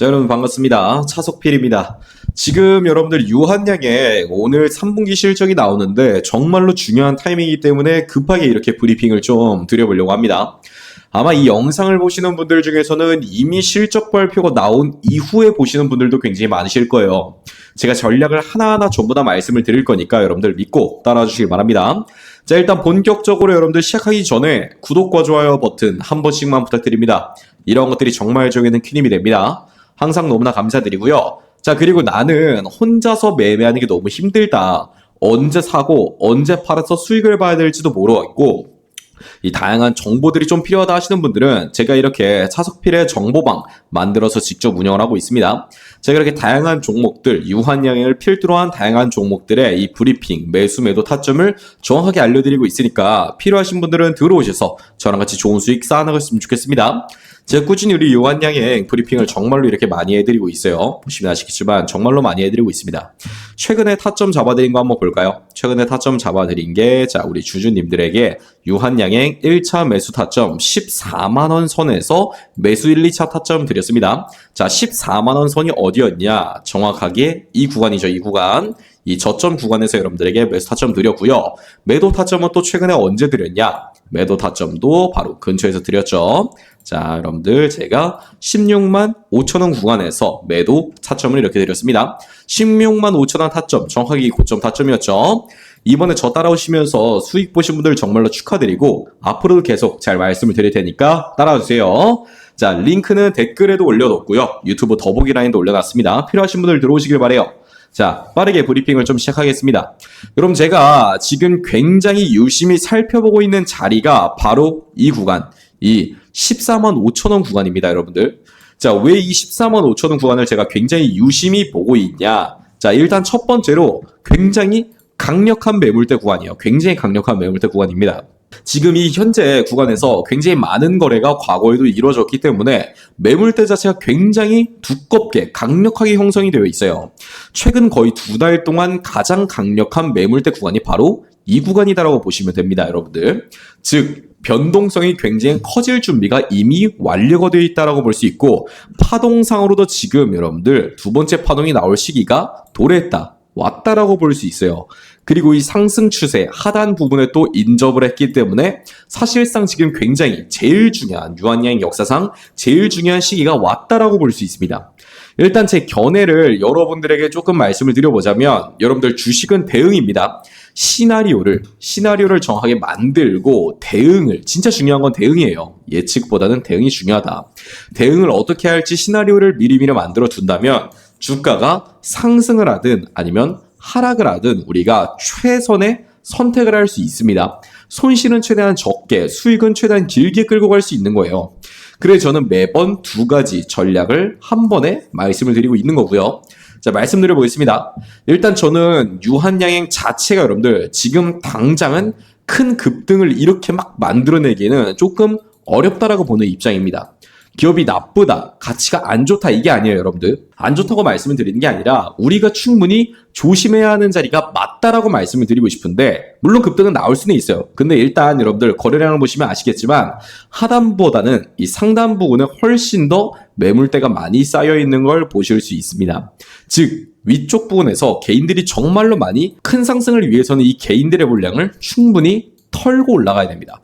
자, 여러분 반갑습니다. 차석필입니다. 지금 여러분들 유한양의 오늘 3분기 실적이 나오는데 정말로 중요한 타이밍이기 때문에 급하게 이렇게 브리핑을 좀 드려보려고 합니다. 아마 이 영상을 보시는 분들 중에서는 이미 실적 발표가 나온 이후에 보시는 분들도 굉장히 많으실 거예요. 제가 전략을 하나하나 전부 다 말씀을 드릴 거니까 여러분들 믿고 따라와 주시길 바랍니다. 자, 일단 본격적으로 여러분들 시작하기 전에 구독과 좋아요 버튼 한 번씩만 부탁드립니다. 이런 것들이 정말 저에게는 큰 힘이 됩니다. 항상 너무나 감사드리고요. 자, 그리고 나는 혼자서 매매하는 게 너무 힘들다. 언제 사고 언제 팔아서 수익을 봐야 될지도 모르겠고 이 다양한 정보들이 좀 필요하다 하시는 분들은 제가 이렇게 차석필의 정보방 만들어서 직접 운영을 하고 있습니다. 제가 이렇게 다양한 종목들, 유한양을 필두로 한 다양한 종목들의 이 브리핑, 매수, 매도 타점을 정확하게 알려드리고 있으니까 필요하신 분들은 들어오셔서 저랑 같이 좋은 수익 쌓아나갔으면 좋겠습니다. 제가 꾸준히 우리 요한양의 브리핑을 정말로 이렇게 많이 해드리고 있어요. 보시면 아시겠지만 정말로 많이 해드리고 있습니다. 최근에 타점 잡아드린 거 한번 볼까요? 최근에 타점 잡아드린 게, 자, 우리 주주님들에게 유한양행 1차 매수 타점 14만원 선에서 매수 1, 2차 타점 드렸습니다. 자, 14만원 선이 어디였냐? 정확하게 이 구간이죠, 이 구간. 이 저점 구간에서 여러분들에게 매수 타점 드렸고요. 매도 타점은 또 최근에 언제 드렸냐? 매도 타점도 바로 근처에서 드렸죠. 자, 여러분들 제가 16만 5천원 구간에서 매도 타점을 이렇게 드렸습니다. 16만 5천원 타점, 이 고점 타점이었죠. 이번에 저 따라오시면서 수익 보신 분들 정말로 축하드리고 앞으로도 계속 잘 말씀을 드릴 테니까 따라와 주세요. 자, 링크는 댓글에도 올려놓고요. 유튜브 더보기 라인도 올려놨습니다. 필요하신 분들 들어오시길 바래요. 자, 빠르게 브리핑을 좀 시작하겠습니다. 그럼 제가 지금 굉장히 유심히 살펴보고 있는 자리가 바로 이 구간, 이 14만 5천원 구간입니다, 여러분들. 자, 왜 이 14만 5천원 구간을 제가 굉장히 유심히 보고 있냐? 자, 일단 첫 번째로 굉장히 강력한 매물대 구간이에요. 굉장히 강력한 매물대 구간입니다. 지금 이 현재 구간에서 굉장히 많은 거래가 과거에도 이루어졌기 때문에 매물대 자체가 굉장히 두껍게 강력하게 형성이 되어 있어요. 최근 거의 두 달 동안 가장 강력한 매물대 구간이 바로 이 구간이다라고 보시면 됩니다, 여러분들. 즉 변동성이 굉장히 커질 준비가 이미 완료가 되어 있다라고 볼 수 있고 파동상으로도 지금 여러분들 두 번째 파동이 나올 시기가 도래했다. 왔다라고 볼 수 있어요. 그리고 이 상승 추세 하단 부분에 또 인접을 했기 때문에 사실상 지금 굉장히 제일 중요한 유한양 역사상 제일 중요한 시기가 왔다라고 볼 수 있습니다. 일단 제 견해를 여러분들에게 조금 말씀을 드려보자면 여러분들 주식은 대응입니다. 시나리오를 시나리오를 정확하게 만들고 대응을 진짜 중요한 건 대응이에요. 예측보다는 대응이 중요하다. 대응을 어떻게 할지 시나리오를 미리미리 만들어 둔다면 주가가 상승을 하든 아니면 하락을 하든 우리가 최선의 선택을 할 수 있습니다. 손실은 최대한 적게, 수익은 최대한 길게 끌고 갈 수 있는 거예요. 그래서 저는 매번 두 가지 전략을 한 번에 말씀을 드리고 있는 거고요. 자, 말씀드려 보겠습니다. 일단 저는 유한양행 자체가 여러분들 지금 당장은 큰 급등을 이렇게 막 만들어내기에는 조금 어렵다라고 보는 입장입니다. 기업이 나쁘다, 가치가 안 좋다 이게 아니에요, 여러분들. 안 좋다고 말씀을 드리는 게 아니라 우리가 충분히 조심해야 하는 자리가 맞다라고 말씀을 드리고 싶은데 물론 급등은 나올 수는 있어요. 근데 일단 여러분들 거래량을 보시면 아시겠지만 하단보다는 이 상단 부분에 훨씬 더 매물대가 많이 쌓여 있는 걸 보실 수 있습니다. 즉 위쪽 부분에서 개인들이 정말로 많이 큰 상승을 위해서는 이 개인들의 물량을 충분히 털고 올라가야 됩니다.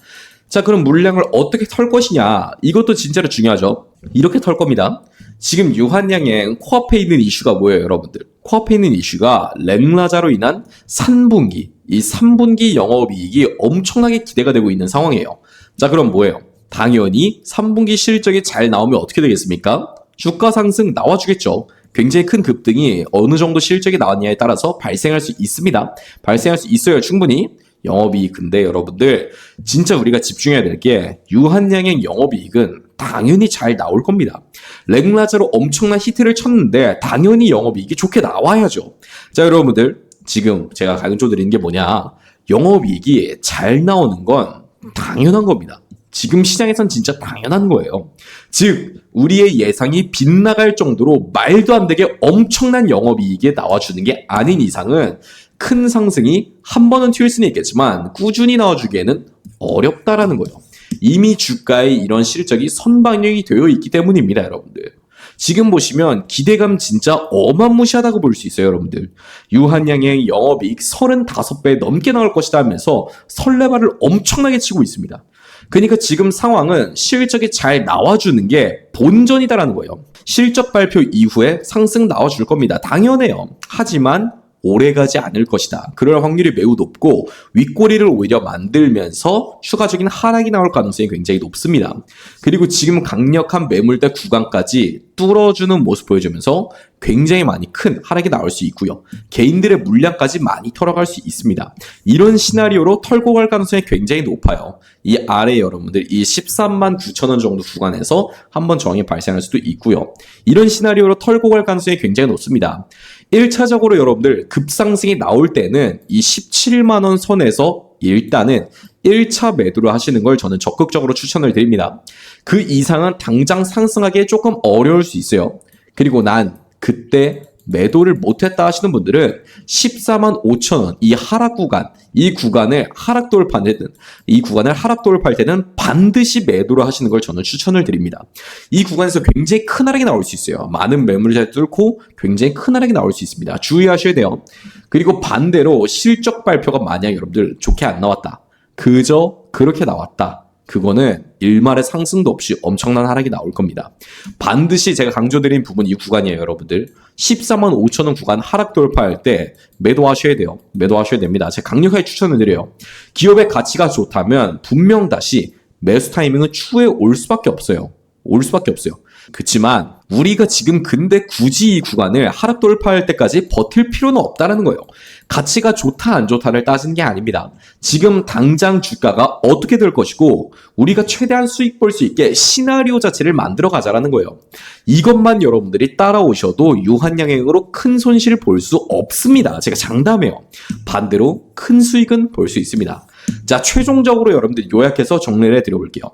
자, 그럼 물량을 어떻게 털 것이냐? 이것도 진짜로 중요하죠. 이렇게 털 겁니다. 지금 유한양의 코앞에 있는 이슈가 뭐예요, 여러분들? 코앞에 있는 이슈가 랭라자로 인한 3분기, 이 3분기 영업이익이 엄청나게 기대가 되고 있는 상황이에요. 자, 그럼 뭐예요? 당연히 3분기 실적이 잘 나오면 어떻게 되겠습니까? 주가 상승 나와주겠죠. 굉장히 큰 급등이 어느 정도 실적이 나왔냐에 따라서 발생할 수 있습니다. 발생할 수 있어요, 충분히. 영업이익 근데 여러분들 진짜 우리가 집중해야 될 게 유한양의 영업이익은 당연히 잘 나올 겁니다. 렉라자로 엄청난 히트를 쳤는데 당연히 영업이익이 좋게 나와야죠. 자 여러분들 지금 제가 강조 드리는 게 뭐냐 영업이익이 잘 나오는 건 당연한 겁니다. 지금 시장에선 진짜 당연한 거예요. 즉, 우리의 예상이 빗나갈 정도로 말도 안 되게 엄청난 영업이익이 나와주는 게 아닌 이상은 큰 상승이 한 번은 튈 수는 있겠지만 꾸준히 나와주기에는 어렵다라는 거예요. 이미 주가의 이런 실적이 선방영이 되어 있기 때문입니다, 여러분들. 지금 보시면 기대감 진짜 어마무시하다고 볼 수 있어요, 여러분들. 유한양의 영업이익 35배 넘게 나올 것이다 하면서 설레발을 엄청나게 치고 있습니다. 그러니까 지금 상황은 실적이 잘 나와주는 게 본전이다라는 거예요. 실적 발표 이후에 상승 나와줄 겁니다. 당연해요. 하지만 오래가지 않을 것이다. 그럴 확률이 매우 높고 윗꼬리를 오히려 만들면서 추가적인 하락이 나올 가능성이 굉장히 높습니다. 그리고 지금 강력한 매물대 구간까지 뚫어주는 모습 보여주면서 굉장히 많이 큰 하락이 나올 수 있고요. 개인들의 물량까지 많이 털어갈 수 있습니다. 이런 시나리오로 털고 갈 가능성이 굉장히 높아요. 이 아래 여러분들 이 13만 9천 원 정도 구간에서 한번 저항이 발생할 수도 있고요. 이런 시나리오로 털고 갈 가능성이 굉장히 높습니다. 1차적으로 여러분들 급상승이 나올 때는 이 17만 원 선에서 일단은 1차 매도를 하시는 걸 저는 적극적으로 추천을 드립니다. 그 이상은 당장 상승하기 조금 어려울 수 있어요. 그리고 난 그때 매도를 못했다 하시는 분들은 14만 5천 원 이 하락 구간 이 구간을 하락 돌파할 때는 이 구간을 하락 돌파할 때는 반드시 매도를 하시는 걸 저는 추천을 드립니다. 이 구간에서 굉장히 큰 하락이 나올 수 있어요. 많은 매물을 잘 뚫고 굉장히 큰 하락이 나올 수 있습니다. 주의하셔야 돼요. 그리고 반대로 실적 발표가 만약 여러분들 좋게 안 나왔다. 그저 그렇게 나왔다. 그거는 일말의 상승도 없이 엄청난 하락이 나올 겁니다. 반드시 제가 강조드린 부분 이 구간이에요, 여러분들. 14만 5천 원 구간 하락 돌파할 때 매도하셔야 돼요. 매도하셔야 됩니다. 제가 강력하게 추천을 드려요. 기업의 가치가 좋다면 분명 다시 매수 타이밍은 추후에 올 수밖에 없어요. 올 수밖에 없어요. 그렇지만 우리가 지금 근데 굳이 이 구간을 하락 돌파할 때까지 버틸 필요는 없다라는 거예요. 가치가 좋다 안 좋다를 따지는 게 아닙니다. 지금 당장 주가가 어떻게 될 것이고 우리가 최대한 수익 볼 수 있게 시나리오 자체를 만들어 가자라는 거예요. 이것만 여러분들이 따라오셔도 유한양행으로 큰 손실을 볼 수 없습니다. 제가 장담해요. 반대로 큰 수익은 볼 수 있습니다. 자, 최종적으로 여러분들 요약해서 정리를 해드려 볼게요.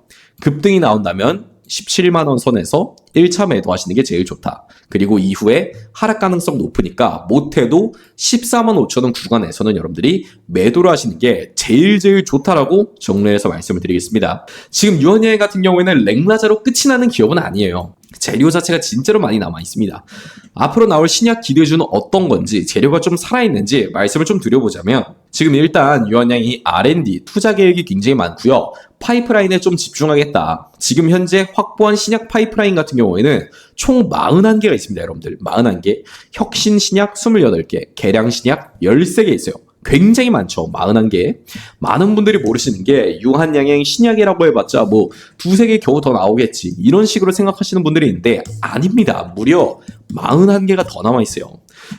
급등이 나온다면 17만 원 선에서 1차 매도하시는 게 제일 좋다. 그리고 이후에 하락 가능성 높으니까 못해도 14만 5천 원 구간에서는 여러분들이 매도를 하시는 게 제일 제일 좋다라고 정리해서 말씀을 드리겠습니다. 지금 유한여행 같은 경우에는 랭라자로 끝이 나는 기업은 아니에요. 재료 자체가 진짜로 많이 남아 있습니다. 앞으로 나올 신약 기대주는 어떤 건지 재료가 좀 살아있는지 말씀을 좀 드려보자면 지금 일단 유한양이 R&D 투자 계획이 굉장히 많고요. 파이프라인에 좀 집중하겠다. 지금 현재 확보한 신약 파이프라인 같은 경우에는 총 41개가 있습니다, 여러분들. 41개. 혁신 신약 28개, 계량 신약 13개 있어요. 굉장히 많죠. 41개. 많은 분들이 모르시는 게 유한양행 신약이라고 해봤자 뭐 두세 개 겨우 더 나오겠지. 이런 식으로 생각하시는 분들이 있는데 아닙니다. 무려 41개가 더 남아있어요.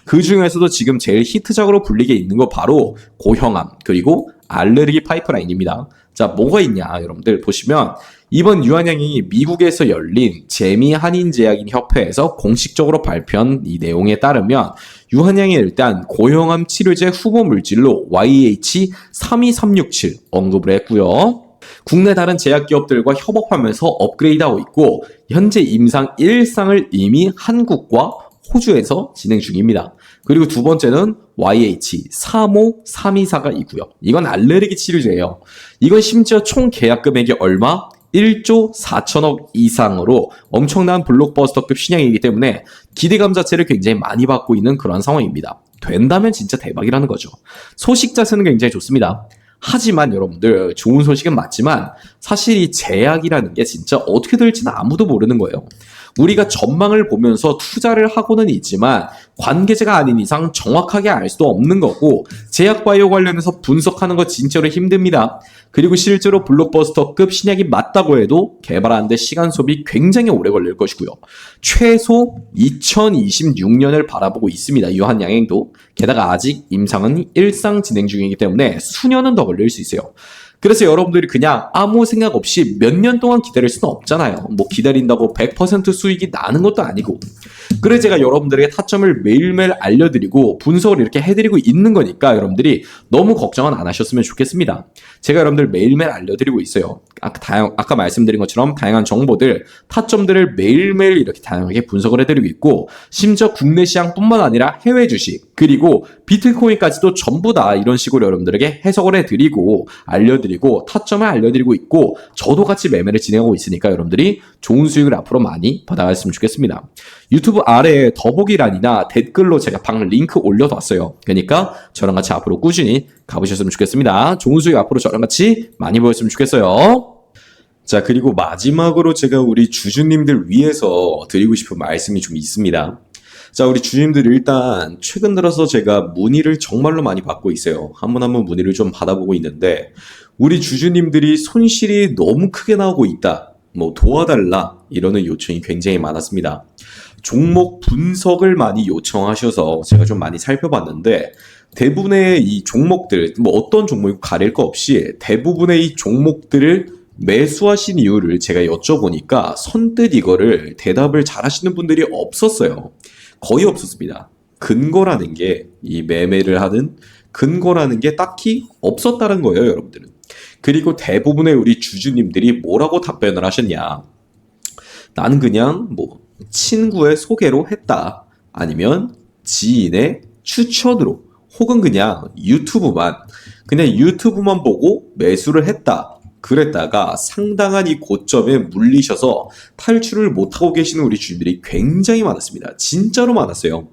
그 중에서도 지금 제일 히트작으로 불리게 있는 거 바로 고형암 그리고 알레르기 파이프라인입니다. 자, 뭐가 있냐, 여러분들 보시면 이번 유한양이 미국에서 열린 재미 한인제약인 협회에서 공식적으로 발표한 이 내용에 따르면 유한양이 일단 고형암 치료제 후보 물질로 YH32367 언급을 했고요. 국내 다른 제약기업들과 협업하면서 업그레이드하고 있고 현재 임상 1상을 이미 한국과 호주에서 진행 중입니다. 그리고 두 번째는 YH35324가 있고요. 이건 알레르기 치료제예요. 이건 심지어 총 계약 금액이 얼마? 1조 4천억 이상으로 엄청난 블록버스터급 신약이기 때문에 기대감 자체를 굉장히 많이 받고 있는 그런 상황입니다. 된다면 진짜 대박이라는 거죠. 소식 자체는 굉장히 좋습니다. 하지만 여러분들 좋은 소식은 맞지만 사실 이 제약이라는 게 진짜 어떻게 될지는 아무도 모르는 거예요. 우리가 전망을 보면서 투자를 하고는 있지만 관계자가 아닌 이상 정확하게 알 수도 없는 거고 제약 바이오 관련해서 분석하는 거 진짜로 힘듭니다. 그리고 실제로 블록버스터급 신약이 맞다고 해도 개발하는데 시간 소비 굉장히 오래 걸릴 것이고요. 최소 2026년을 바라보고 있습니다. 유한 양행도. 게다가 아직 임상은 일상 진행 중이기 때문에 수년은 더 걸릴 수 있어요. 그래서 여러분들이 그냥 아무 생각 없이 몇 년 동안 기다릴 수는 없잖아요. 뭐 기다린다고 100% 수익이 나는 것도 아니고. 그래서 제가 여러분들에게 타점을 매일매일 알려드리고 분석을 이렇게 해드리고 있는 거니까 여러분들이 너무 걱정은 안 하셨으면 좋겠습니다. 제가 여러분들 매일매일 알려드리고 있어요. 아까, 다양, 아까 말씀드린 것처럼 다양한 정보들, 타점들을 매일매일 이렇게 다양하게 분석을 해드리고 있고 심지어 국내 시장뿐만 아니라 해외 주식 그리고 비트코인까지도 전부 다 이런 식으로 여러분들에게 해석을 해드리고 알려드리고 타점을 알려드리고 있고 저도 같이 매매를 진행하고 있으니까 여러분들이 좋은 수익을 앞으로 많이 받아갔으면 좋겠습니다. 유튜브 아래에 더보기란이나 댓글로 제가 방 링크 올려놨어요. 그러니까 저랑 같이 앞으로 꾸준히 가보셨으면 좋겠습니다. 좋은 수익 앞으로 저랑 같이 많이 보였으면 좋겠어요. 자, 그리고 마지막으로 제가 우리 주주님들 위해서 드리고 싶은 말씀이 좀 있습니다. 자, 우리 주님들 일단 최근 들어서 제가 문의를 정말로 많이 받고 있어요. 한번한번 문의를 좀 받아보고 있는데, 우리 주주님들이 손실이 너무 크게 나오고 있다. 뭐 도와달라. 이러는 요청이 굉장히 많았습니다. 종목 분석을 많이 요청하셔서 제가 좀 많이 살펴봤는데, 대부분의 이 종목들, 뭐 어떤 종목이 가릴 거 없이 대부분의 이 종목들을 매수하신 이유를 제가 여쭤보니까 선뜻 이거를 대답을 잘 하시는 분들이 없었어요. 거의 없었습니다. 근거라는 게 이 매매를 하는 근거라는 게 딱히 없었다는 거예요, 여러분들은. 그리고 대부분의 우리 주주님들이 뭐라고 답변을 하셨냐. 나는 그냥 뭐 친구의 소개로 했다. 아니면 지인의 추천으로 혹은 그냥 유튜브만 그냥 유튜브만 보고 매수를 했다. 그랬다가 상당한 이 고점에 물리셔서 탈출을 못하고 계시는 우리 주인들이 굉장히 많았습니다. 진짜로 많았어요.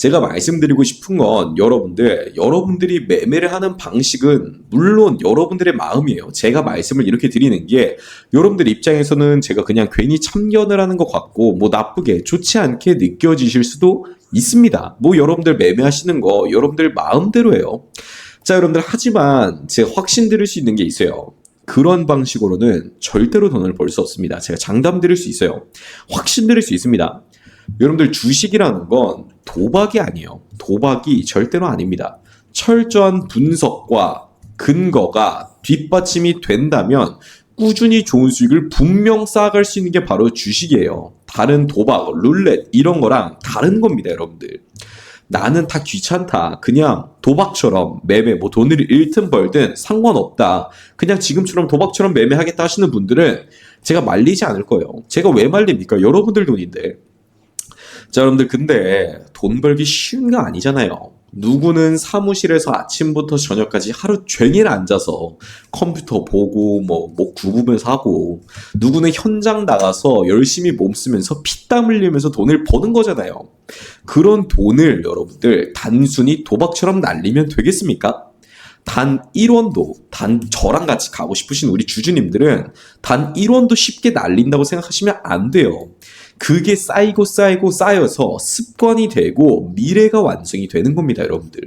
제가 말씀드리고 싶은 건 여러분들, 여러분들이 매매를 하는 방식은 물론 여러분들의 마음이에요. 제가 말씀을 이렇게 드리는 게 여러분들 입장에서는 제가 그냥 괜히 참견을 하는 것 같고 뭐 나쁘게 좋지 않게 느껴지실 수도 있습니다. 뭐 여러분들 매매하시는 거 여러분들 마음대로예요. 자, 여러분들 하지만 제가 확신 드릴 수 있는 게 있어요. 그런 방식으로는 절대로 돈을 벌 수 없습니다. 제가 장담 드릴 수 있어요. 확신 드릴 수 있습니다. 여러분들 주식이라는 건 도박이 아니에요. 도박이 절대로 아닙니다. 철저한 분석과 근거가 뒷받침이 된다면 꾸준히 좋은 수익을 분명 쌓아갈 수 있는 게 바로 주식이에요. 다른 도박, 룰렛 이런 거랑 다른 겁니다, 여러분들. 나는 다 귀찮다. 그냥 도박처럼 매매, 뭐 돈을 잃든 벌든 상관없다. 그냥 지금처럼 도박처럼 매매하겠다 하시는 분들은 제가 말리지 않을 거예요. 제가 왜 말립니까? 여러분들 돈인데. 자, 여러분들, 근데 돈 벌기 쉬운 거 아니잖아요. 누구는 사무실에서 아침부터 저녁까지 하루 종일 앉아서 컴퓨터 보고 뭐, 뭐 구부면서 하고 누구는 현장 나가서 열심히 몸 쓰면서 피땀 흘리면서 돈을 버는 거잖아요. 그런 돈을 여러분들 단순히 도박처럼 날리면 되겠습니까? 단 1원도, 단 저랑 같이 가고 싶으신 우리 주주님들은 단 1원도 쉽게 날린다고 생각하시면 안 돼요. 그게 쌓이고 쌓이고 쌓여서 습관이 되고 미래가 완성이 되는 겁니다, 여러분들.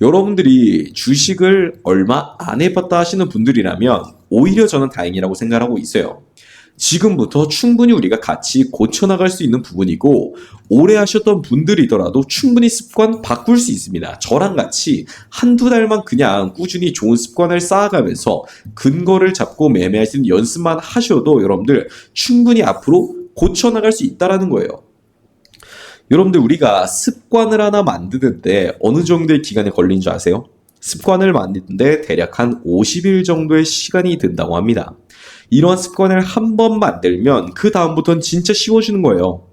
여러분들이 주식을 얼마 안 해봤다 하시는 분들이라면 오히려 저는 다행이라고 생각하고 있어요. 지금부터 충분히 우리가 같이 고쳐나갈 수 있는 부분이고 오래 하셨던 분들이더라도 충분히 습관 바꿀 수 있습니다. 저랑 같이 한두 달만 그냥 꾸준히 좋은 습관을 쌓아가면서 근거를 잡고 매매할 수 있는 연습만 하셔도 여러분들 충분히 앞으로 고쳐나갈 수 있다라는 거예요. 여러분들 우리가 습관을 하나 만드는데 어느 정도의 기간이 걸린 줄 아세요? 습관을 만드는데 대략 한 50일 정도의 시간이 든다고 합니다. 이러한 습관을 한 번 만들면 그 다음부터는 진짜 쉬워지는 거예요.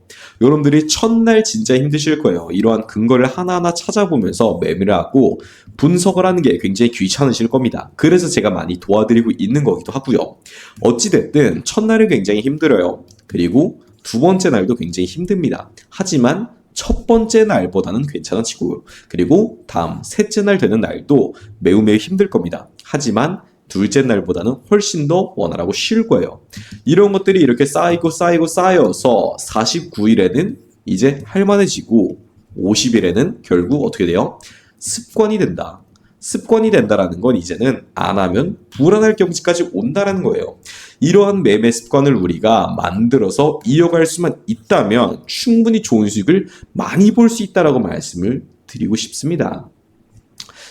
여러분들이 첫날 진짜 힘드실 거예요. 이러한 근거를 하나하나 찾아보면서 매매를 하고 분석을 하는 게 굉장히 귀찮으실 겁니다. 그래서 제가 많이 도와드리고 있는 거기도 하고요. 어찌됐든 첫날은 굉장히 힘들어요. 그리고 두 번째 날도 굉장히 힘듭니다. 하지만 첫 번째 날보다는 괜찮아지고요. 그리고 다음 셋째 날 되는 날도 매우 매우 힘들 겁니다. 하지만 둘째 날보다는 훨씬 더 원활하고 쉬울 거예요. 이런 것들이 이렇게 쌓이고 쌓이고 쌓여서 49일에는 이제 할만해지고 50일에는 결국 어떻게 돼요? 습관이 된다. 습관이 된다라는 건 이제는 안 하면 불안할 경지까지 온다라는 거예요. 이러한 매매 습관을 우리가 만들어서 이어갈 수만 있다면 충분히 좋은 수익을 많이 볼 수 있다라고 말씀을 드리고 싶습니다.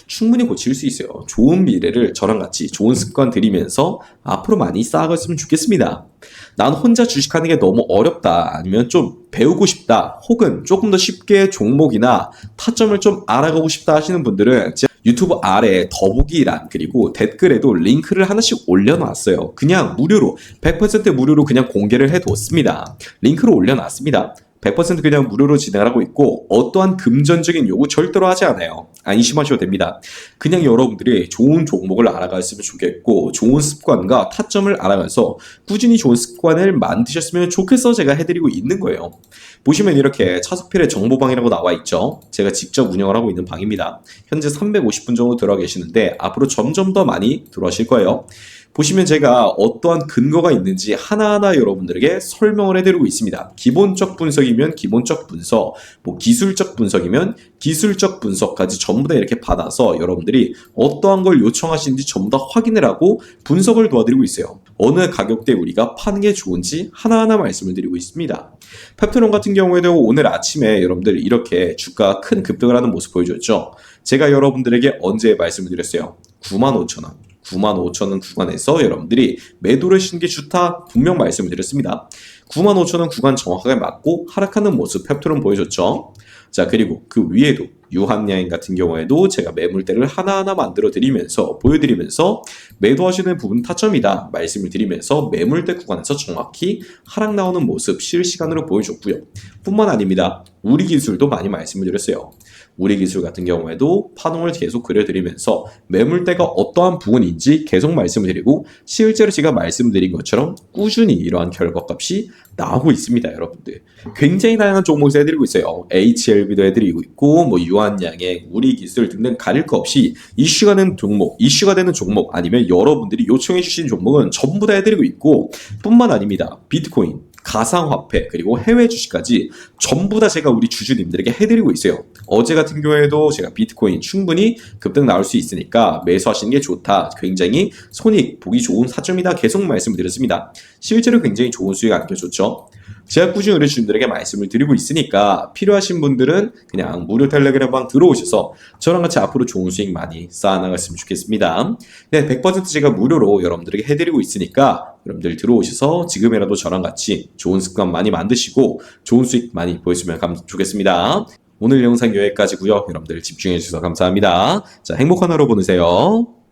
충분히 고칠 수 있어요. 좋은 미래를 저랑 같이 좋은 습관 들이면서 앞으로 많이 쌓아갔으면 좋겠습니다. 난 혼자 주식하는 게 너무 어렵다. 아니면 좀 배우고 싶다. 혹은 조금 더 쉽게 종목이나 타점을 좀 알아가고 싶다 하시는 분들은 유튜브 아래 더보기란 그리고 댓글에도 링크를 하나씩 올려놨어요. 그냥 무료로 100% 무료로 그냥 공개를 해뒀습니다. 링크를 올려놨습니다. 100% 그냥 무료로 진행을 하고 있고 어떠한 금전적인 요구 절대로 하지 않아요. 안심하셔도 됩니다. 그냥 여러분들이 좋은 종목을 알아갔으면 좋겠고 좋은 습관과 타점을 알아가서 꾸준히 좋은 습관을 만드셨으면 좋겠어 제가 해드리고 있는 거예요. 보시면 이렇게 차석필의 정보방이라고 나와 있죠. 제가 직접 운영을 하고 있는 방입니다. 현재 350분 정도 들어와 계시는데 앞으로 점점 더 많이 들어오실 거예요. 보시면 제가 어떠한 근거가 있는지 하나하나 여러분들에게 설명을 해드리고 있습니다. 기본적 분석이면 기본적 분석, 뭐 기술적 분석이면 기술적 분석까지 전부 다 이렇게 받아서 여러분들이 어떠한 걸 요청하시는지 전부 다 확인을 하고 분석을 도와드리고 있어요. 어느 가격대 우리가 파는 게 좋은지 하나하나 말씀을 드리고 있습니다. 펩토론 같은 경우에도 오늘 아침에 여러분들 이렇게 주가가 큰 급등을 하는 모습 보여줬죠. 제가 여러분들에게 언제 말씀을 드렸어요? 95,000원. 95,000원 구간에서 여러분들이 매도를 하시는 게 좋다 분명 말씀을 드렸습니다. 95,000원 구간 정확하게 맞고 하락하는 모습 펩토론 보여줬죠. 자 그리고 그 위에도 유한야인 같은 경우에도 제가 매물대를 하나하나 만들어 드리면서 보여드리면서 매도하시는 부분 타점이다 말씀을 드리면서 매물대 구간에서 정확히 하락 나오는 모습 실시간으로 보여줬고요. 뿐만 아닙니다. 우리 기술도 많이 말씀을 드렸어요. 우리 기술 같은 경우에도 파동을 계속 그려드리면서 매물대가 어떠한 부분인지 계속 말씀을 드리고 실제로 제가 말씀드린 것처럼 꾸준히 이러한 결과값이 나오고 있습니다, 여러분들. 굉장히 다양한 종목에서 해드리고 있어요. HLB도 해드리고 있고, 뭐 유한양행, 우리 기술 등등 가릴 거 없이 이슈가 되는 종목, 이슈가 되는 종목 아니면 여러분들이 요청해 주신 종목은 전부 다 해드리고 있고, 뿐만 아닙니다. 비트코인, 가상화폐 그리고 해외 주식까지 전부 다 제가 우리 주주님들에게 해드리고 있어요. 어제 같은 경우에도 제가 비트코인 충분히 급등 나올 수 있으니까 매수하시는 게 좋다. 굉장히 손익 보기 좋은 사점이다. 계속 말씀을 드렸습니다. 실제로 굉장히 좋은 수익 안겨줬죠. 제가 꾸준히 우리 주주들에게 말씀을 드리고 있으니까 필요하신 분들은 그냥 무료 텔레그램방 들어오셔서 저랑 같이 앞으로 좋은 수익 많이 쌓아나갔으면 좋겠습니다. 네, 100% 제가 무료로 여러분들에게 해드리고 있으니까 여러분들 들어오셔서 지금이라도 저랑 같이 좋은 습관 많이 만드시고 좋은 수익 많이 감, 좋겠습니다. 오늘 영상 여기까지고요. 여러분들 집중해 주셔서 감사합니다. 자, 행복한 하루 보내세요.